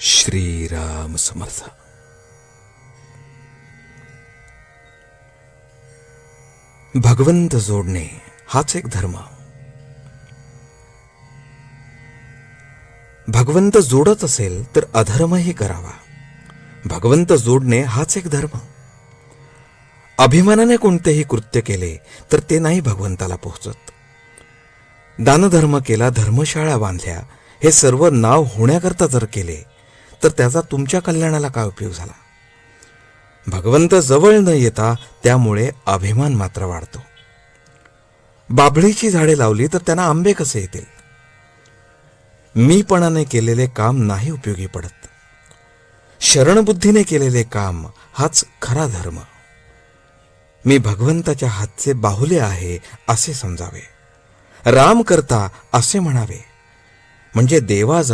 श्रीराम समर्थ. भगवंत जोडणे हाच एक धर्म. भगवंत जोडत असेल तर अधर्मही करावा. भगवंत जोडणे हाच एक धर्म. अभिमानाने कोणतेही कृत्य केले तर ते नाही भगवंताला पोहोचत. दानधर्म केला धर्मशाळा बांधल्या हे सर्व नाव होण्याकरता जर केले तर त्याचा तुमच्या कल्याणाला काय उपयोग झाला? भगवंत जवळ न येता त्यामुळे अभिमान मात्र वाढतो. बाभळीची झाडे लावली तर त्यांना आंबे कसे येतील? मीपणाने केलेले काम नाही उपयोगी पडत. शरणबुद्धीने केलेले काम हाच खरा धर्म. मी भगवंताच्या हातचे बाहुले आहे असे समजावे. राम करता असे म्हणावे. म्हणजे देवा